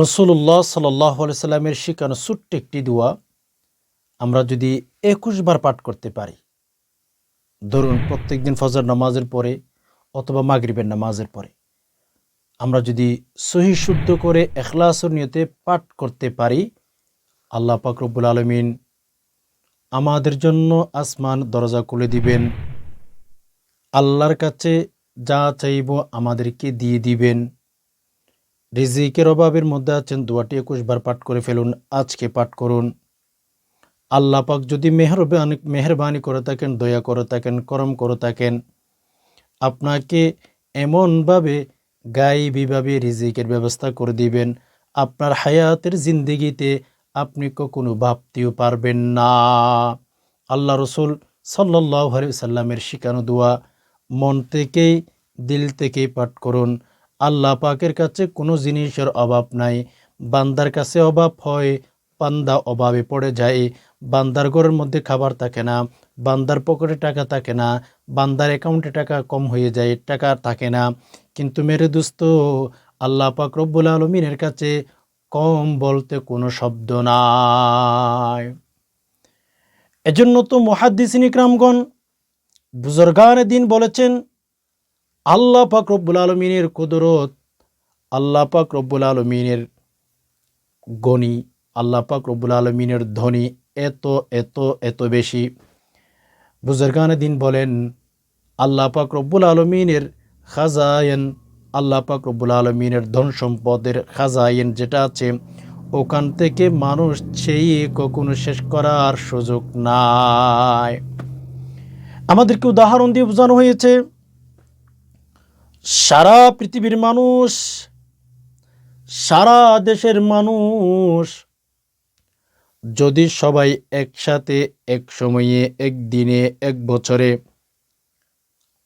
রসুল্লাহ সাল্লাহ সাল্লামের শিখানো ছোট্ট একটি দোয়া আমরা যদি একুশ বার পাঠ করতে পারি, ধরুন প্রত্যেকদিন ফজর নামাজের পরে অথবা মাগরিবের নামাজের পরে, আমরা যদি সহি শুদ্ধ করে এখলাসর নিয়তে পাঠ করতে পারি, আল্লাহ পাক রব্বুল আলমিন আমাদের জন্য আসমান দরজা খুলে দিবেন, আল্লাহর কাছে যা চাইব আমাদেরকে দিয়ে দিবেন। রিজিকের অভাবের মধ্যে আছেন, দোয়াটি একুশ বার পাঠ করে ফেলুন, আজকে পাঠ করুন। আল্লাহ পাক যদি মেহরবানি মেহরবানি করে থাকেন, দয়া করে থাকেন, করম করে থাকেন, আপনাকে এমনভাবে গাইবীভাবে রিজিকের ব্যবস্থা করে দিবেন, আপনার হায়াতের জিন্দিগিতে আপনি কখনো ভাবতেও পারবেন না। আল্লাহ রসুল সাল্লাহ সাল্লামের শিকানো দোয়া মন থেকেই, দিল থেকেই পাঠ করুন। আল্লাহ পাকের কাছে কোনো জিনিসের অভাব নাই। বান্দার কাছে অভাব হয়, বান্দা অভাবে পড়ে যায়। বান্দার ঘরের মধ্যে খাবার থাকে না, বান্দার পকেটে টাকা থাকে না, বান্দার অ্যাকাউন্টে টাকা কম হয়ে যায়, টাকা থাকে না। কিন্তু মেরে দোস্ত, আল্লাহ পাক রব্বুল আলমিনের কাছে কম বলতে কোনো শব্দ নাই। এজন্য তো মহাদ্দিসিন ইকরামগণ, বুজর্গান দিন বলেছেন আল্লাহ পাক রব্বুল আলমিনের কুদরত, আল্লাহ পাক রব্বুল আলমিনের গণি, আল্লাহ পাক রব্বুল আলমিনের ধ্বনি এত এত এত বেশি। বুজর্গান দিন বলেন, আল্লাহ পাক রব্বুল আলমিনের খাজায়েন, আল্লাহ পাক রব্বুল আলমিনের ধন সম্পদের খাজায়েন যেটা আছে, ওখান থেকে মানুষ সেই কখনো শেষ করার সুযোগ নাই। আমাদেরকে উদাহরণ দিয়ে বোঝানো হয়েছে সারা পৃথিবীর মানুষ, সারা দেশের মানুষ যদি সবাই একসাথে, এক সময়ে, একদিনে, এক বছরে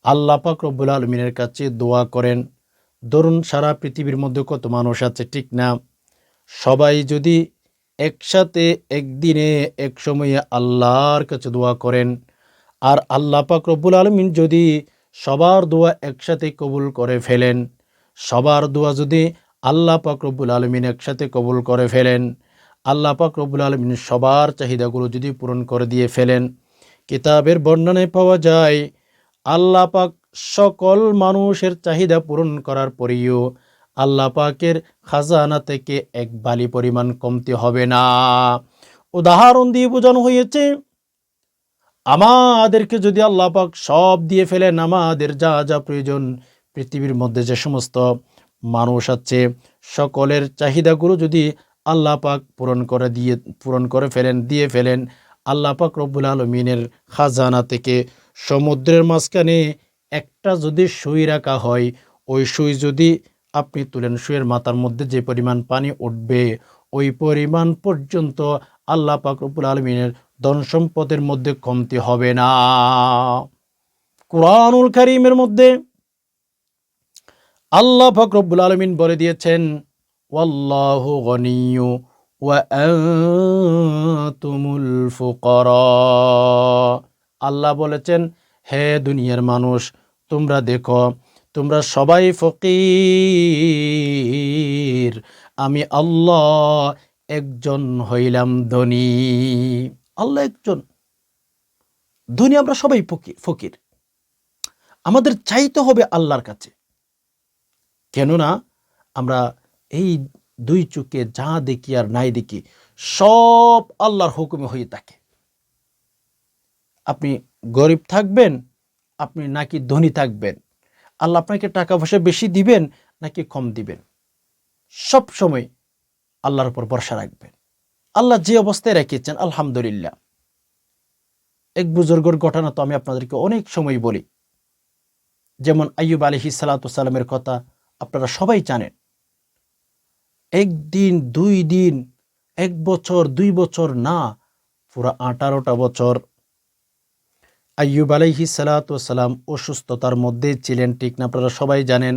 আল্লাহ পাক রব্বুল আলমিনের কাছে দোয়া করেন, ধরুন সারা পৃথিবীর মধ্যে কত মানুষ আছে, ঠিক না? সবাই যদি একসাথে, একদিনে, এক সময়ে আল্লাহর কাছে দোয়া করেন, আর আল্লাহ পাক রব্বুল আলমিন যদি সবার দোয়া একসাথে কবুল করে ফেলেন। সবার দোয়া যদি আল্লাহ রব্বুল আলমিন একসাথে কবুল করে ফেলেন, আল্লাহ রব্বুল আলমিন সবার চাহিদাগুলো যদি পূরণ করে দিয়ে ফেলেন, কিতাবের বর্ণনায় পাওয়া যায়, আল্লাহ পাক সকল মানুষের চাহিদা পূরণ করার পরেও আল্লাহ পাকের খাজানা থেকে এক বালি পরিমাণ কমতে হবে না। উদাহরণ দিয়ে বোঝানো হয়েছে আমাদেরকে যদি আল্লাহ পাক সব দিয়ে ফেলেন আমাদের যা যা প্রয়োজন, পৃথিবীর মধ্যে যে সমস্ত মানুষ আছে, সকলের চাহিদাগুলো যদি আল্লাহ পাক পূরণ করে দিয়ে, পূরণ করে ফেলেন, দিয়ে ফেলেন, আল্লাহ পাক রব্বুল আলমিনের খাজানা থেকে সমুদ্রের মাঝখানে একটা যদি সুই রাখা হয়, ওই সুই যদি আপনি তুলেন, সুইয়ের মাথার মধ্যে যে পরিমাণ পানি উঠবে, ওই পরিমাণ পর্যন্ত আল্লাহ পাক রব্বুল আলমিনের ধন সম্পদের মধ্যে কমতি হবে না। কোরআনুল করিমের মধ্যে আল্লাহ ফকরবুল আলমিন বলে দিয়েছেন, ওয়াল্লাহ আল্লাহ বলেছেন, হে দুনিয়ার মানুষ, তোমরা দেখো, তোমরা সবাই ফকির। আমি আল্লাহ একজন হইলাম ধনী। আল্লাহ একজন। ধনী আমরা সবাই ফকির। আমাদের চাইতে হবে আল্লাহর কাছে। কেননা আমরা এই দুই চোখে যা দেখি আর নাই দেখি, সব আল্লাহর হুকুমে হয়ে থাকে। আপনি গরিব থাকবেন, আপনি নাকি ধনী থাকবেন। আল্লাহ আপনাকে টাকা পয়সা বেশি দিবেন, নাকি কম দিবেন। সব সময় আল্লাহর উপর ভরসা রাখবেন। আল্লাহ যে অবস্থায় রেখেছেন, আলহামদুলিল্লাহ। এক বুজুর্গর ঘটনা তো আমি আপনাদেরকে অনেক সময় বলি। যেমন আইয়ুব আলহি সালাতামের কথা আপনারা সবাই জানেন। একদিন, দুই দিন, এক বছর, দুই বছর না, পুরা আঠারোটা বছর আইয়ুব আলহি সালাতাম অসুস্থতার মধ্যে ছিলেন, ঠিক না আপনারা সবাই জানেন।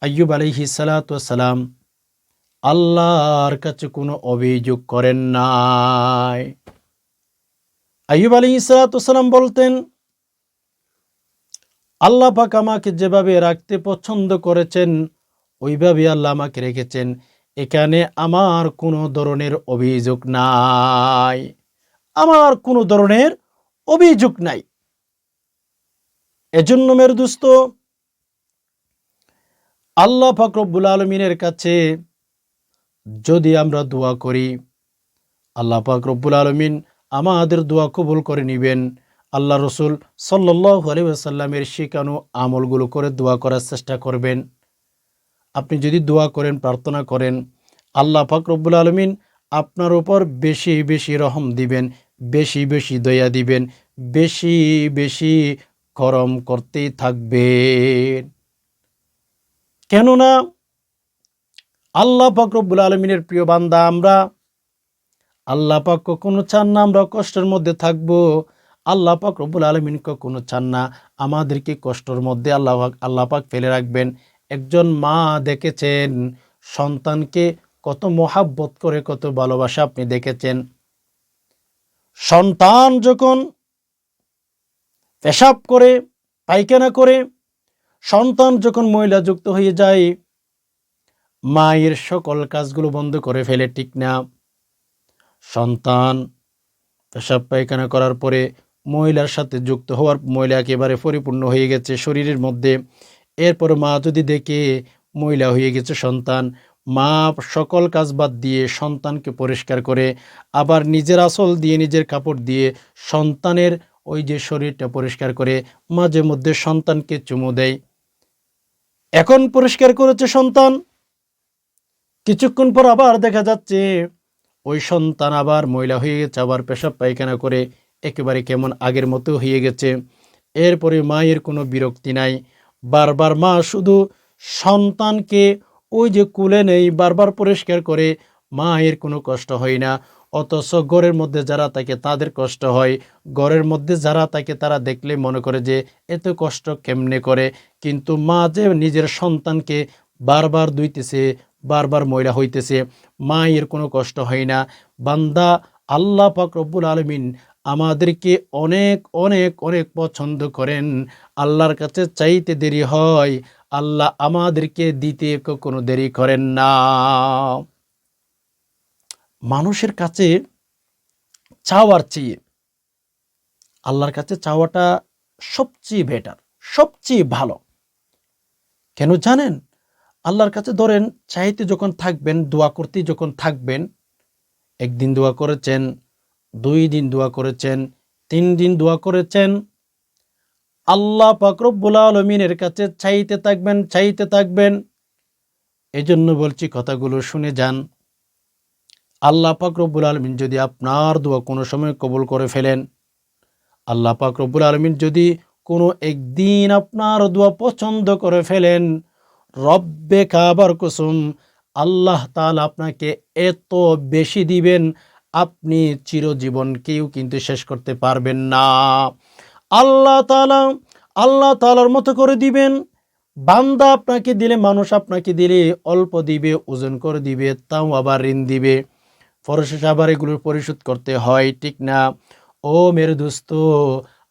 আইয়ুব আলহি সালাতাম আল্লাহর কাছে কোনো অভিযোগ করেন নাই। আইয়ুব আলী ইসালাতাম বলতেন, আল্লাহ পাক আমাকে যেভাবে রাখতে পছন্দ করেছেন, ওইভাবে আল্লাহ আমাকে রেখেছেন। এখানে আমার কোনো ধরনের অভিযোগ নাই। আমার কোনো ধরনের অভিযোগ নাই। এজন্য মের দোস্ত আল্লাহ ফাকরবুল আলমিনের কাছে যদি আমরা দোয়া করি, আল্লাহ পাক রব্বুল আলমিন আমাদের দোয়া কবুল করে নিবেন। আল্লাহ রসুল সাল্লাহ আলিয়াল্লামের শিখানো আমলগুলো করে দোয়া করার চেষ্টা করবেন। আপনি যদি দোয়া করেন, প্রার্থনা করেন, আল্লাহ পাক রব্বুল আলমিন আপনার উপর বেশি বেশি রহম দিবেন, বেশি বেশি দয়া দিবেন, বেশি বেশি করম করতেই থাকবেন। কেননা আল্লাহ রব্বুল আলমিনের প্রিয় বান্দা, আমরা আল্লাহ পাক কখনো চান না আমরা কষ্টের মধ্যে থাকব। আল্লাহ পাক রব্বুল আলমিন কখনো চান না আমাদেরকে কষ্টের মধ্যে আল্লাহ আল্লাহ পাক ফেলে রাখবেন। একজন মা দেখেছেন, সন্তানকে কত মহাব্বত করে, কত ভালোবাসা আপনি দেখেছেন। সন্তান যখন পেশাব করে, পায়খানা করে, সন্তান যখন মহিলা যুক্ত হয়ে যায় মায়ের সকল কাজগুলো বন্ধ করে ফেলে, ঠিক না? সন্তান পেশাব পায়খানা করার পরে মহিলার সাথে যুক্ত হওয়ার মহিলা একেবারে পরিপূর্ণ হয়ে গেছে শরীরের মধ্যে। এরপর মা যদি দেখে মহিলা হয়ে গেছে সন্তান, মা সকল কাজ বাদ দিয়ে সন্তানকে পরিষ্কার করে, আবার নিজের আসল দিয়ে নিজের কাপড় দিয়ে সন্তানের ওই যে শরীরটা পরিষ্কার করে, মাঝে মধ্যে সন্তানকে চুমু দেয়। এখন পরিষ্কার করেছে সন্তান? কিছুক্ষণ পর আবার দেখা যাচ্ছে, ওই সন্তান আবার মহিলা হয়ে গেছে, আবার পেশাব পায়খানা করে একেবারে কেমন আগের মতো হয়ে গেছে। এরপরে মায়ের কোনো বিরক্তি নাই। বারবার মা শুধু সন্তানকে ওই যে কুলে নেই, বারবার পরিষ্কার করে মায়ের কোনো কষ্ট হয় না। অথচ ঘরের মধ্যে যারা থাকে তাদের কষ্ট হয়। ঘরের মধ্যে যারা থাকে তারা দেখলে মনে করে যে এত কষ্ট কেমনে করে। কিন্তু মা যে নিজের সন্তানকে বারবার দুইতেছে বারবার ময়লা হইতেছে, মায়ের কোনো কষ্ট হয় না। বান্দা আল্লাহ পাক আলমিন আমাদেরকে অনেক অনেক অনেক পছন্দ করেন। আল্লাহর কাছে চাইতে দেরি হয়, আল্লাহ আমাদেরকে দিতে কোনো দেরি করেন না। মানুষের কাছে চাওয়ার চেয়ে আল্লাহর কাছে চাওয়াটা সবচেয়ে বেটার সবচেয়ে ভালো। কেন জানেন? আল্লাহর কাছে ধরেন, চাইতে যখন থাকবেন, দোয়া করতে যখন থাকবেন, একদিন দোয়া করেছেন, দুই দিন দোয়া করেছেন, তিন দিন দোয়া করেছেন, আল্লাহ পাকরব্বুল আলমিনের কাছে চাইতে থাকবেন চাইতে থাকবেন। এজন্য বলছি কথাগুলো শুনে যান। আল্লাহ পাকরব্বুল আলমিন যদি আপনার দোয়া কোনো সময় কবুল করে ফেলেন, আল্লাহ পাকরব্বুল আলমিন যদি কোনো একদিন আপনার দোয়া পছন্দ করে ফেলেন রব্বে কাবার কুসুম, আল্লাহ তালা আপনাকে এত বেশি দিবেন, আপনি চিরজীবন কেউ কিন্তু শেষ করতে পারবেন না। আল্লাহ তালা আল্লাহ তালার মতো করে দিবেন, বান্দা আপনাকে দিলে, মানুষ আপনাকে দিলে অল্প দিবে, ওজন করে দিবে, তাও আবার ঋণ দিবে। পরশেষ আবার এগুলোর পরিশোধ করতে হয়, ঠিক না? ও মেরে দোস্ত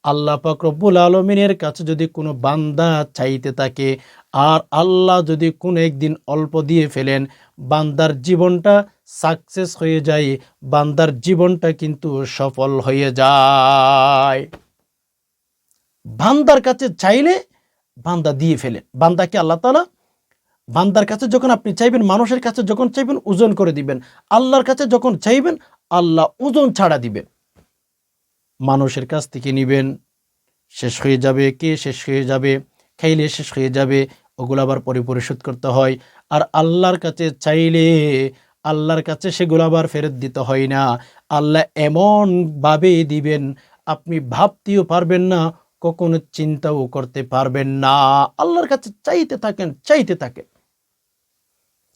আল্লাহ পাক রব্বুল আলমিনের কাছে যদি কোনো বান্দা চাইতে থাকে, আর আল্লাহ যদি কোনো একদিন অল্প দিয়ে ফেলেন, বান্দার জীবনটা সাকসেস হয়ে যায়, বান্দার জীবনটা কিন্তু সফল হয়ে যায়। বান্দার কাছে চাইলে বান্দা দিয়ে ফেলেন বান্দাকে আল্লাহ তালা বান্দার কাছে যখন আপনি চাইবেন, মানুষের কাছে যখন চাইবেন, ওজন করে দিবেন। আল্লাহর কাছে যখন চাইবেন, আল্লাহ ওজন ছাড়া দিবেন। মানুষের কাছ থেকে নিবেন। শেষ হয়ে যাবে কে শেষ হয়ে যাবে? খাইলে শেষ হয়ে যাবে, ওগুলো আবার পরে পরিশোধ করতে হয়। আর আল্লাহর কাছে চাইলে, আল্লাহর কাছে সেগুলো আবার ফেরত দিতে হয় না। আল্লাহ এমনভাবে দিবেন, আপনি ভাবতেও পারবেন না, কখনো চিন্তাও করতে পারবেন না। আল্লাহর কাছে চাইতে থাকেন চাইতে থাকেন।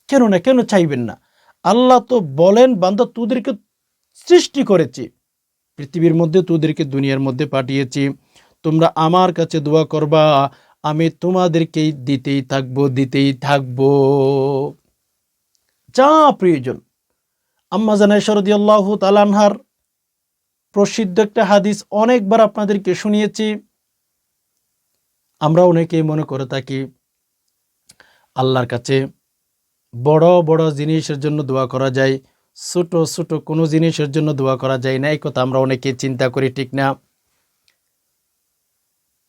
কেন না, কেন চাইবেন না? আল্লাহ তো বলেন, বান্দা তোদেরকে সৃষ্টি করেছি। পৃথিবীর মধ্যে তোদেরকে দুনিয়ার মধ্যে পাঠিয়েছি। তোমরা আমার কাছে দোয়া করবা, আমি তোমাদেরকেই দিতেই থাকব দিতেই থাকব। যা প্রয়োজন। আম্মা জানাই শরদি আল্লাহ তালানহার প্রসিদ্ধ একটা হাদিস অনেকবার আপনাদেরকে শুনিয়েছি। আমরা অনেকেই মনে করে থাকি, আল্লাহর কাছে বড় বড় জিনিসের জন্য দোয়া করা যায় ছোট ছোট কোনো জিনিসের জন্য দোয়া করা যায় না। এই কথা আমরা অনেকে চিন্তা করি, ঠিক না?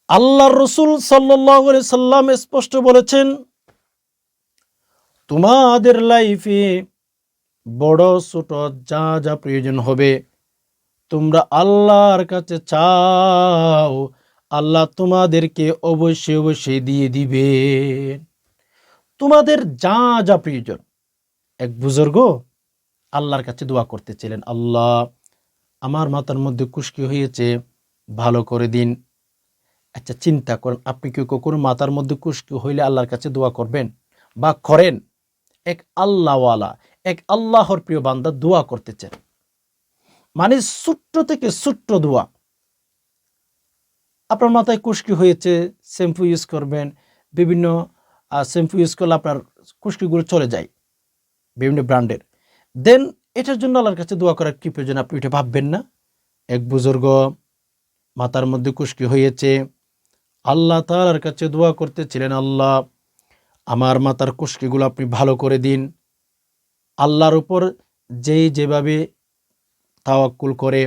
আল্লাহ রসুল সাল্লাহ সাল্লাম স্পষ্ট বলেছেন, তোমাদের লাইফে বড়, ছোট যা যা প্রয়োজন হবে, তোমরা আল্লাহর কাছে চাও, আল্লাহ তোমাদেরকে অবশ্যই অবশ্যই দিয়ে দিবেন। তোমাদের যা যা প্রয়োজন, এক বুজুর্গ আল্লাহর কাছে দোয়া করতেছিলেন, আল্লাহ, আমার মাথার মধ্যে কুষ্কি হয়েছে, ভালো করে দিন। আচ্ছা চিন্তা করেন, আপনি কি কখনো মাথার মধ্যে কুষ্কি হইলে আল্লাহর কাছে দোয়া করবেন? বা করেন? এক আল্লাহওয়ালা, এক আল্লাহর প্রিয় বান্দা দোয়া করতেছেন। মানে ছোট্ট থেকে ছোট্ট দোয়া। আপনার মাথায় কুষ্কি হয়েছে, শ্যাম্পু ইউজ করবেন, বিভিন্ন শ্যাম্পু ইউজ করলে আপনার কুষ্কিগুলো চলে যায় বিভিন্ন ব্র্যান্ডের। দেন এটার জন্য আল্লাহর কাছে দোয়া করার কি প্রয়োজন আপনি এটা ভাববেন না? এক বুজুর্গ মাথার মধ্যে কুষ্কি হয়েছে। আল্লাহ তালার কাছে দোয়া করতেছিলেন, আল্লাহ, আমার মাথার কুষ্কিগুলো আপনি ভালো করে দিন। আল্লাহর উপর যেই যেভাবে তাওয়াক্কুল করে,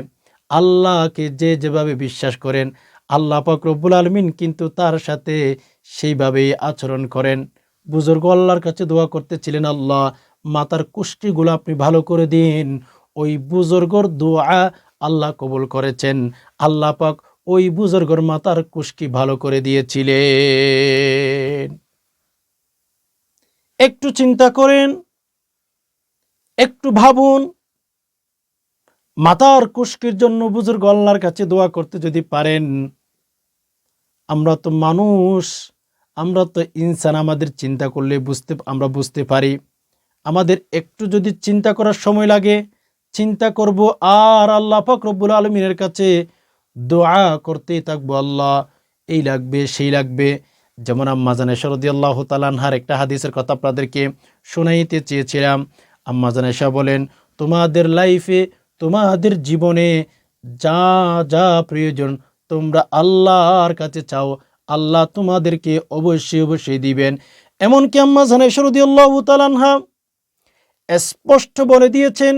আল্লাহকে যে যেভাবে বিশ্বাস করেন, আল্লাহ রব্বুল আলমিন কিন্তু তার সাথে সেইভাবেই আচরণ করেন। বুজুর্গ আল্লাহর কাছে দোয়া করতেছিলেন, আল্লাহ মাতার কুষ্টিগুলো আপনি ভালো করে দিন। ওই বুজুর্গর দোয়া আল্লাহ কবুল করেছেন। আল্লাহ পাক ওই বুজুর্গর মাতার কুষ্কি ভালো করে দিয়েছিলেন। একটু চিন্তা করেন, একটু ভাবুন। মাতার কুষ্কির জন্য বুজুর্গ আল্লাহর কাছে দোয়া করতে যদি পারেন, আমরা তো মানুষ, আমরা তো ইনসান, আমাদের চিন্তা করলে বুঝতে, আমরা বুঝতে পারি। আমাদের একটু যদি চিন্তা করার সময় লাগে, চিন্তা করব আর আল্লাহ পাক রব্বুল আলমিনের কাছে দোয়া করতেই থাকব, আল্লাহ, এই লাগবে, সেই লাগবে। যেমন আম্মাজানে সরদি আল্লাহ তালানহার একটা হাদিসের কথা আপনাদেরকে শোনাইতে চেয়েছিলাম। আম্মাজানেশা বলেন, তোমাদের লাইফে, তোমাদের জীবনে যা যা প্রয়োজন, তোমরা আল্লাহর কাছে চাও। আল্লাহ তোমাদেরকে অবশ্যই অবশ্যই দিবেন। এমনকি আম্মা জানেশ্বরদি আল্লাহ তালানহা স্পষ্ট বলে দিয়েছেন,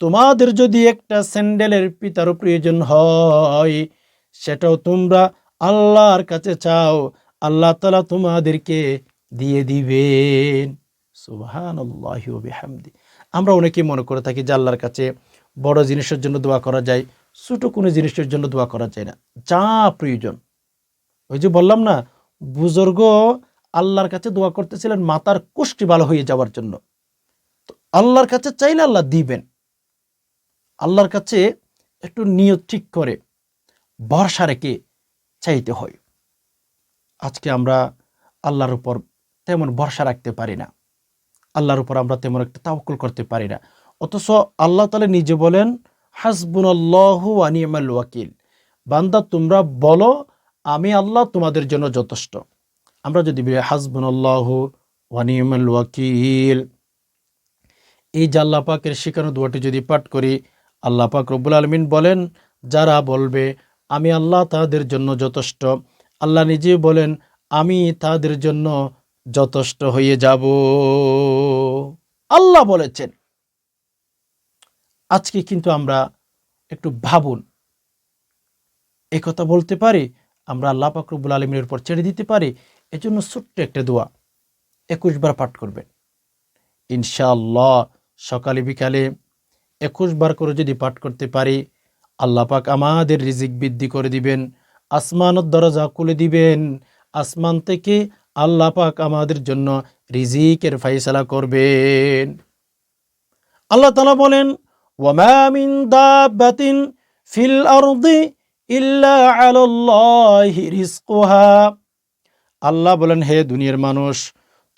তোমাদের যদি একটা স্যান্ডেলের পিতারও প্রয়োজন হয়, সেটাও তোমরা আল্লাহর কাছে চাও। আল্লাহ তালা তোমাদেরকে দিয়ে দিবেন। সুবাহান আমরা অনেকেই মনে করে থাকি যে আল্লাহর কাছে বড় জিনিসের জন্য দোয়া করা যায়, ছোটো কোনো জিনিসের জন্য দোয়া করা যায় না। যা প্রয়োজন। ওই যে বললাম না, বুজুর্গ আল্লাহর কাছে দোয়া করতেছিলেন, মাতার কুষ্টি ভালো হয়ে যাওয়ার জন্য। আল্লাহর কাছে চাইলে আল্লাহ দিবেন। আল্লাহর কাছে একটু নিয়ত ঠিক করে ভরসা রেখে চাইতে হয়। আজকে আমরা আল্লাহর উপর তেমন ভরসা রাখতে পারি না। আল্লাহর উপর আমরা তেমন একটা তাওকুল করতে পারি না। অথচ আল্লাহ তালা নিজে বলেন হাসবুন আল্লাহ আনিয়ামাল ওয়াকিল। বান্দা, তোমরা বলো, আমি আল্লাহ তোমাদের জন্য যথেষ্ট। আমরা যদি হাসবুন আল্লাহ ওয়ানিয়ামাল ওয়াকিল। এই যে আল্লাহ পাকের দোয়াটি যদি পাঠ করি, আল্লাহ পাক রব্বুল আলমিন বলেন, যারা বলবে, আমি আল্লাহ তাদের জন্য যথেষ্ট। আল্লাহ নিজে বলেন, আমি তাদের জন্য যথেষ্ট হয়ে যাব। আল্লাহ বলেছেন। আজকে কিন্তু আমরা একটু ভাবুন কথা বলতে পারি, আমরা আল্লাহ পাকরবুল আলমীর উপর ছেড়ে দিতে পারি, এজন্য ছোট্ট একটা দোয়া, একুশ বার পাঠ করবেন। ইনশাআল্লাহ সকালে বিকালে একুশ বার করে যদি পাঠ করতে পারি, আল্লাহ পাক আমাদের রিজিক বৃদ্ধি করে দিবেন আসমানত দরজা খুলে দিবেন। আসমান থেকে আল্লাহ পাক আমাদের জন্য রিজিকের ফাইসলা করবেন। আল্লাহ তালা বলেন, ওয়ামা মিন দাব্বাতিন ফিল আরদি ইল্লা আল্লাহ বলেন, হে দুনিয়ার মানুষ,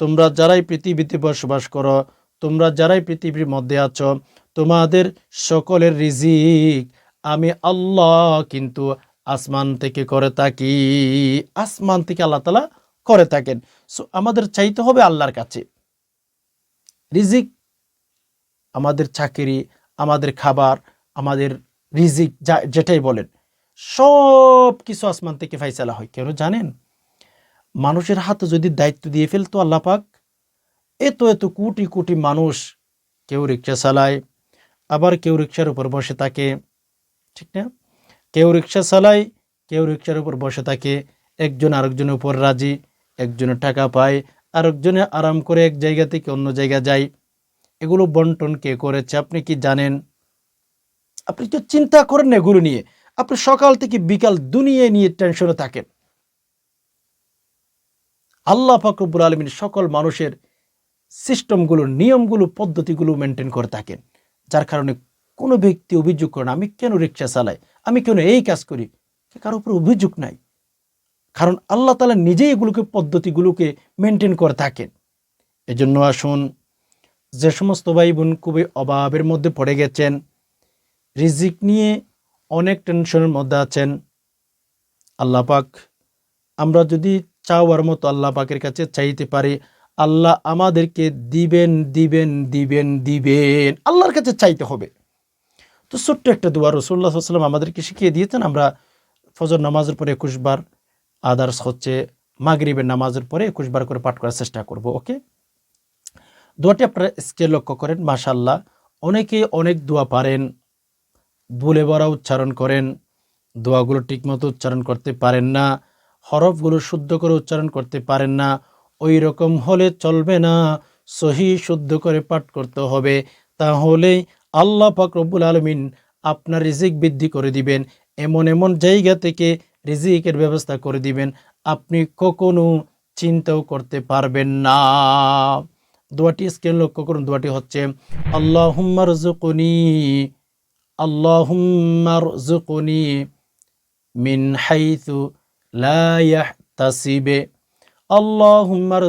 তোমরা যারাই পৃথিবীতে বসবাস করো তোমরা যারাই পৃথিবীর মধ্যে আছো, তোমাদের সকলের রিজিক আমি আল্লাহ কিন্তু আসমান থেকে করে থাকি, আসমান থেকে আল্লাহ তালা করে থাকেন। সো আমাদের চাইতে হবে আল্লাহর কাছে। রিজিক আমাদের চাকরি, আমাদের খাবার, আমাদের রিজিক, যা, যেটাই বলেন সব কিছু আসমান থেকে ফাইসালা হয়। কেন জানেন? মানুষের হাতে যদি দায়িত্ব দিয়ে ফেলতো আল্লাপাক এত এত কোটি কোটি মানুষ, কেউ রিক্সা চালায়, আবার কেউ রিক্সার উপর বসে থাকে, ঠিক না? কেউ রিক্সা চালায়, কেউ রিক্সার উপর বসে থাকে, একজন আরেকজনের উপর রাজি একজনে টাকা পায়, আরেকজনে আরাম করে এক জায়গা থেকে অন্য জায়গা যায়। এগুলো বন্টন কে করেছে আপনি কি জানেন? আপনি তো চিন্তা করেন এগুলো নিয়ে। আপনি সকাল থেকে বিকাল দুনিয়া নিয়ে টেনশনে থাকেন। আল্লাহ ফাকরবুল আলমিন সকল মানুষের সিস্টেমগুলো, নিয়মগুলো, পদ্ধতিগুলো মেনটেন করে থাকেন। যার কারণে কোনো ব্যক্তি অভিযোগ করেন আমি কেন রিক্সা চালাই? আমি কেন এই কাজ করি? কারোর উপর অভিযোগ নাই। কারণ আল্লাহ তালা নিজেই এগুলোকে, পদ্ধতিগুলোকে মেনটেন করে থাকেন। এজন্য আসুন, যে সমস্ত ভাই বোন খুবই অভাবের মধ্যে পড়ে গেছেন, রিজিক নিয়ে অনেক টেনশনের মধ্যে আছেন, আল্লাহ পাক, আমরা যদি চাওয়ার মতো আল্লাহ পাকের কাছে চাইতে পারি আল্লাহ আমাদেরকে দিবেন দিবেন দিবেন দিবেন। আল্লাহর কাছে চাইতে হবে। তো ছোট্ট একটা দোয়া রসুল্লাহ সাল্লাম আমাদেরকে শিখিয়ে দিয়েছেন। আমরা ফজর নামাজের পরে একুশ বার, আদার্স হচ্ছে মাগরিবের নামাজের পরে একুশ বার করে পাঠ করার চেষ্টা করব, ওকে? দোয়াটি আপনারা স্কেল লক্ষ্য করেন মাশাল্লাহ অনেকে অনেক দোয়া পারেন, ভুলে বড়া উচ্চারণ করেন, দোয়াগুলো ঠিকমতো উচ্চারণ করতে পারেন না, হরফগুলো শুদ্ধ করে উচ্চারণ করতে পারেন না ওই রকম হলে চলবে না। সহি শুদ্ধ করে পাঠ করতে হবে। তাহলে আল্লাহ পাক রব্বুল আলমিন আপনার রিজিক বৃদ্ধি করে দিবেন। এমন এমন জায়গা থেকে রিজিকের ব্যবস্থা করে দিবেন। আপনি কখনো চিন্তাও করতে পারবেন না। দোয়াটি স্কেল লক্ষ্য করুন। দোয়াটি হচ্ছে আল্লাহ হুম্মার জুকুনি আল্লাহ হুম্মার জুকুনি মিন হাইতু লাহ তাসিবে আল্লাহ হুম্মার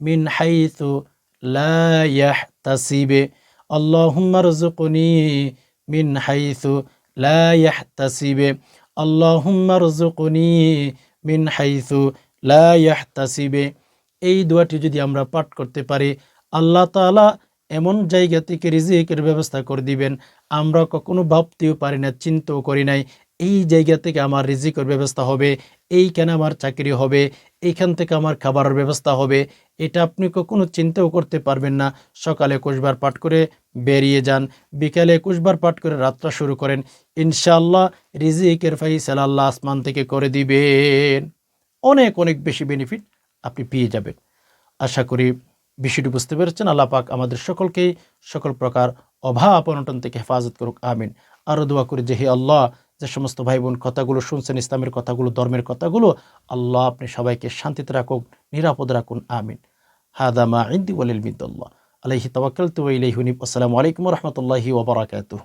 মিন হাইথু লাহ তাসিবে আল্লাহ হুম্মার জুকুনি মিন মিন তাসিবে এই দোয়াটি যদি আমরা পাঠ করতে পারি, আল্লাহ তালা এমন জায়গা থেকে রিজিকের ব্যবস্থা করে দিবেন। আমরা কখনো ভাবতেও পারি না, চিন্তাও করি নাই, এই জায়গা থেকে আমার রিজিকের ব্যবস্থা হবে, এইখানে আমার চাকরি হবে এইখান থেকে আমার খাবারের ব্যবস্থা হবে। এটা আপনি কখনো চিন্তাও করতে পারবেন না। সকালে কুশবার পাঠ করে বেরিয়ে যান। বিকালে কুশবার পাঠ করে রাত্রা শুরু করেন। ইনশাল্লাহ রিজিকের ফাইসাল আল্লাহ আসমান থেকে করে দিবেন। অনেক অনেক বেশি বেনিফিট আপনি পেয়ে যাবেন। আশা করি বিষয়টি বুঝতে পেরেছেন। আল্লাহ পাক আমাদের সকলকেই সকল প্রকার অভাব, অনটন থেকে হেফাজত করুক। আমিন। আরও দোয়া করি যে হে আল্লাহ যে সমস্ত ভাই বোন কথাগুলো শুনছেন, ইসলামের কথাগুলো, ধর্মের কথাগুলো, আল্লাহ আপনি সবাইকে শান্তিতে রাখুক, নিরাপদ রাখুন, আমিন। হাদামা ইন্দি ওয়ালিল আলহি তবাকাল তু আসসালামু আলাইকুম রহমতুল্লাহি ওবরাকাতুহ